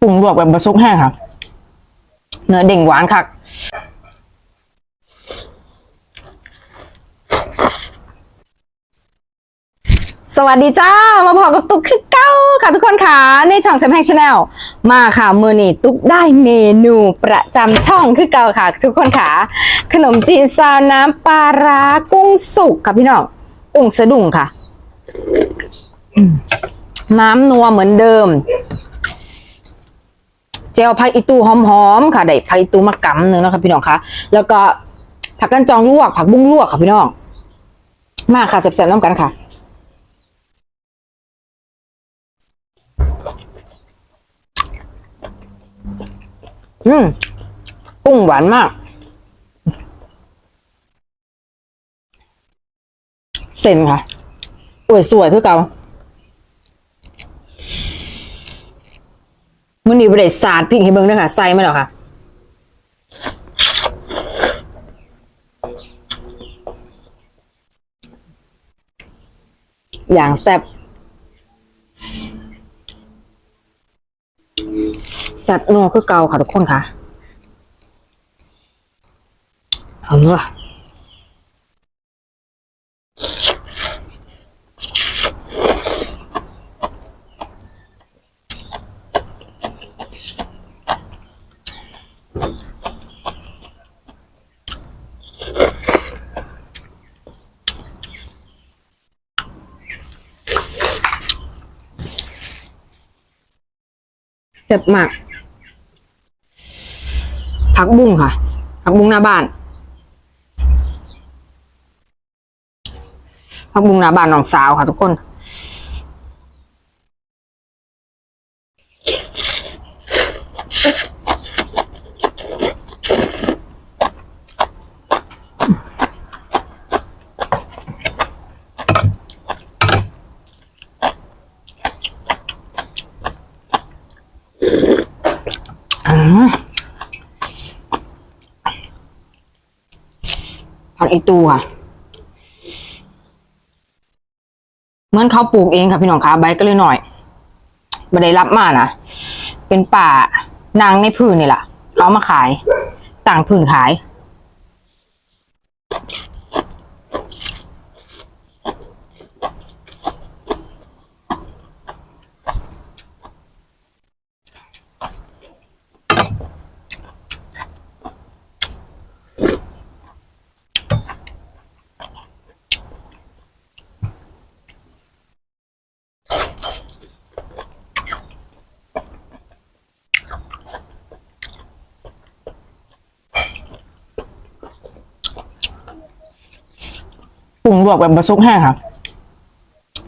ปรุงลวกแบบบะซุกแห้งค่ะเนื้อเด้งหวานคักสวัสดีจ้า มาพอกับตุ๊กคือเก้าค่ะทุกคนค่ะในช่องแซมแพงชาแนลมาค่ะมือนี่ตุ๊กได้เมนูประจำช่องคือเก่าค่ะ ทุกคนค่ะ ขนมจีนซาวน้ำปลาร้ากุ้งสุกค่ะพี่น้องกุ้งสะดุ้งค่ะ น้ำนัวเหมือนเดิม จลผักอีตูหอมๆค่ะได้ผักอีตูมากำหนึ่งนะคะพี่น้องคะแล้วก็ผักกันจองลวกผักบุ้งลวกค่ะพี่น้อง มาค่ะแซ่บๆน้ำกันค่ะอืมกุ้งหวานมาก เส้นค่ะอวยสวยเพื่อเกา มันนี่บริสาดพริกให้เบิ่งด้วยค่ะใส่มาแล้วค่ะอย่างแซ่บแซ่บนัวคือเก่าค่ะทุกคนค่ะเอาเนอะ แซ่บมาก ผักบุ้งค่ะ ผักบุ้งหน้าบ้าน ผักบุ้งหน้าบ้านน้องสาวค่ะทุกคน ผักอีตูค่ะ เหมือนเขาปลูกเองค่ะพี่น้องคะใบก็เลยหน่อยบัได้รับมานะเป็นป่านางในพื้นนี่แหละเขาเอามาขายต่างพื้นขาย ปรุงลวกแบบบะซุกแห้งค่ะ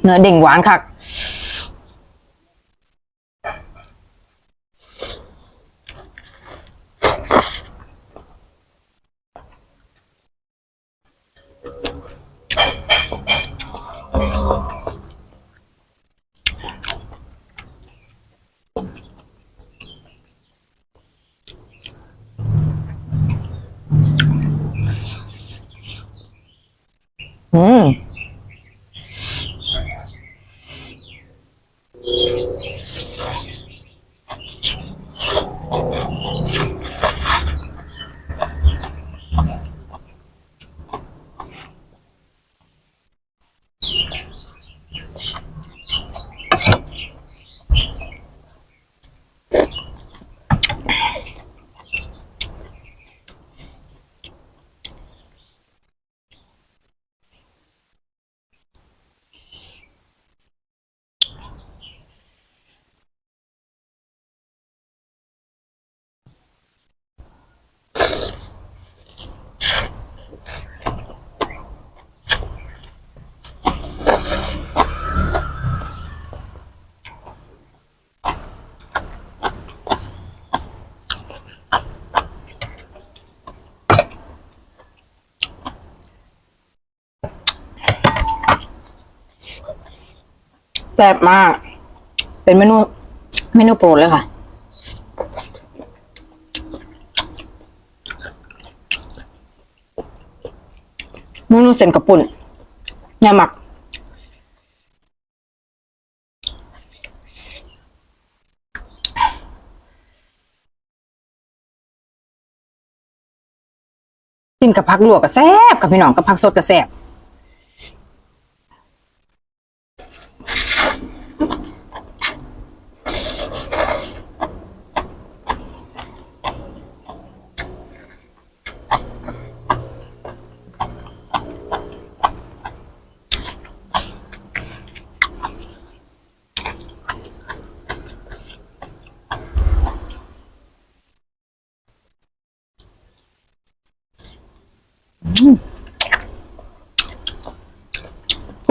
เนื้อเด้งหวานคัก อื แซ่บมาก เป็นเมนูเมนูโปรดเลยค่ะเมนูเส้นกระปุ่นยาหมัก กินกับผักลวกก็แซ่บกับพี่น้องกับผักสดก็แซ่บ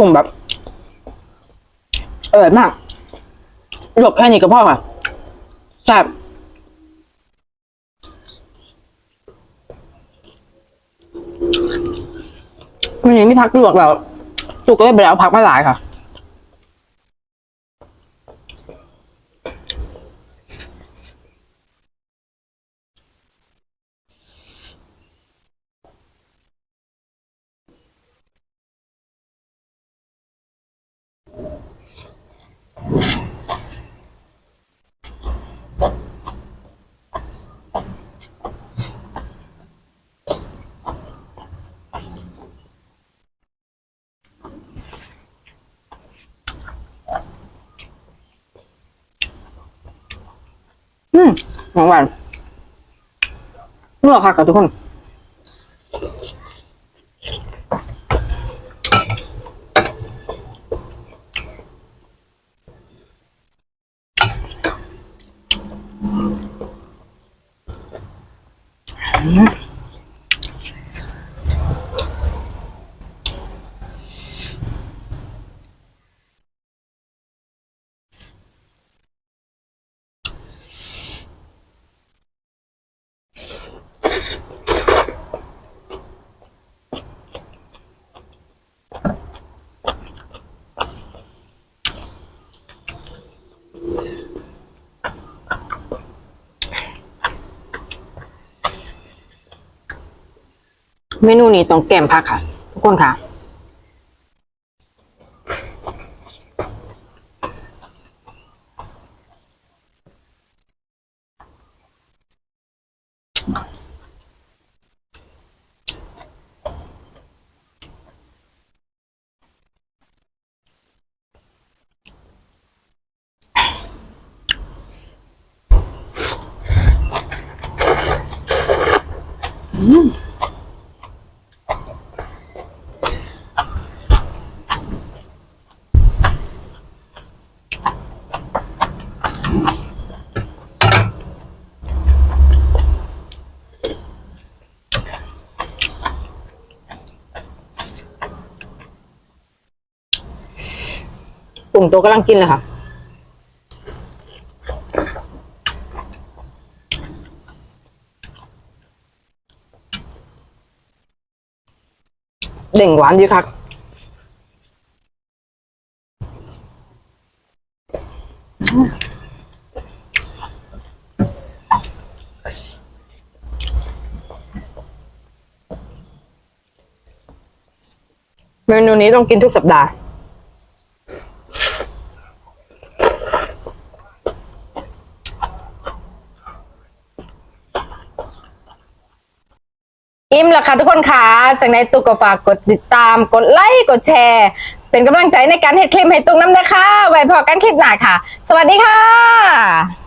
กุ้งแบบอร่อยมากลวกแค่นี้ก็พอค่ะแซ่บวันนี้มีพักลวกแล้วตุกก็เลยไปเอาพักมาหลายค่ะ อืมหวานหวานนัวค่ะกับทุกคน เมนูนี้ต้องแก้มผักค่ะ ทุกคนค่ะตุ่ม โตกำลังกินเลยค่ะเด่งหวานดีครับเมนูนี้ต้องกินทุกสัปดาห์ อิ่มแล้วค่ะทุกคนค่ะจากในตุกก็ฝากกดติดตาม กดไลค์ กดแชร์ เป็นกำลังใจในการเฮ็ดคลิปให้ตุกน้ำนะคะ ไว้พอกันคลิปหน้าค่ะ สวัสดีค่ะ